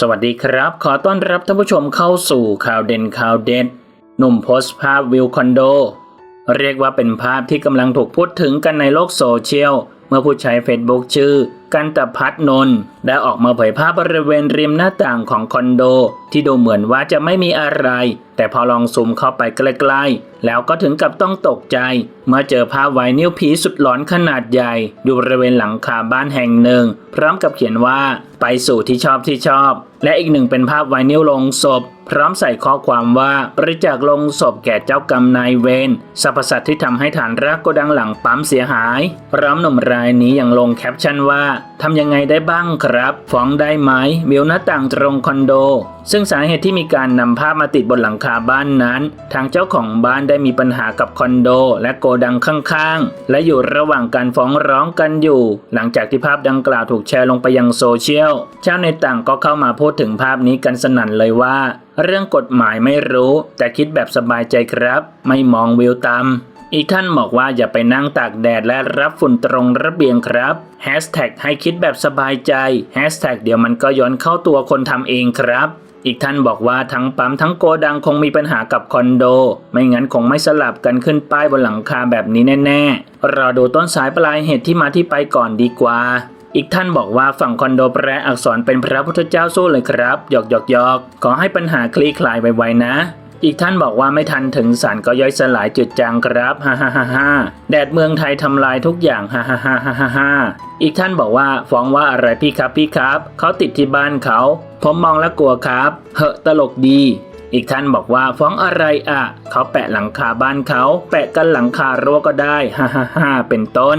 สวัสดีครับ ขอต้อนรับท่านผู้ชมเข้าสู่ข่าวเด่นข่าวเด็ด หนุ่มโพสต์ภาพวิวคอนโด เรียกว่าเป็นภาพที่กำลังถูกพูดถึงกันในโลกโซเชียล เมื่อผู้ใช้เฟซบุ๊กชื่อกันตพัฒนนท์ได้ออกมาเผยภาพบริเวณริมหน้าต่างของคอนโด ที่ดูเหมือนว่าจะไม่มีอะไร แต่พอลองซูมเข้าไปใกล้ๆ แล้วก็ถึงกับต้องตกใจ เมื่อเจอภาพไวนิลผีสุดหลอนขนาดใหญ่อยู่บริเวณหลังคาบ้านแห่งหนึ่ง พร้อมกับเขียนว่าไปสู่ที่ชอบที่ชอบ และอีกหนึ่งเป็นภาพไวนิลลงศพ พร้อมใส่ข้อความว่าบริจาคลงศพแก่เจ้ากรรมนายเวรสรรพสัตว์ที่ทำให้ฐานรักโกดังหลังปั๊มเสียหายพร้อมหนุ่มรายนี้ยังลงแคปชั่นว่าทำยังไงได้บ้างครับ ฟ้องได้ไหมวิวหน้าต่างตรงคอนโด ซึ่งสาเหตุที่มีการนำภาพมาติดบนหลังคาบ้านนั้น ทางเจ้าของบ้านได้มีปัญหากับคอนโด และโกดังข้างๆ และอยู่ระหว่างการฟ้องร้องกันอยู่ หลังจากที่ภาพดังกล่าวถูกแชร์ลงไปยังโซเชียลชาวในต่างก็เข้ามาพูดถึงภาพนี้กันสนั่นเลยว่า เรื่องกฎหมายไม่รู้ แต่คิดแบบสบายใจครับ ไม่มองวิวตามอีกท่านบอกว่าอย่าไปนั่งตากแดดและรับฝุ่นตรงระเบียงครับแฮชแท็กให้คิดแบบสบายใจแฮชแท็กเดี๋ยวมันก็ย้อนเข้าตัวคนทำเองครับ อีกท่านบอกว่าทั้งปั๊มทั้งโกดังคงมีปัญหากับคอนโด ไม่งั้นคงไม่สลับกันขึ้นป้ายบนหลังคาแบบนี้แน่ๆรอดูต้นสายปลายเหตุที่มาที่ไปก่อนดีกว่า อีกท่านบอกว่าฝั่งคอนโดแปลอักษรเป็นพระพุทธเจ้าสู้เลยครับหยอกหยอกหยอกขอให้ปัญหาคลี่คลายไวๆนะอีกท่านบอกว่าไม่ทันถึงสารก็ย่อยสลายจุดจางครับฮ่าฮ่าฮ่าฮ่าแดดเมืองไทยทำลายทุกอย่างฮ่าฮ่าฮ่าฮ่าฮ่าฮ่าอีกท่านบอกว่าฟ้องว่าอะไรพี่ครับพี่ครับเขาติดที่บ้านเขา ผมมองแล้วกลัวครับ เหอะตลกดี อีกท่านบอกว่าฟ้องอะไรอะเขาแปะหลังคาบ้านเขา แปะกันหลังคารั้วก็ได้ฮ่าฮ่าฮ่าเป็นต้น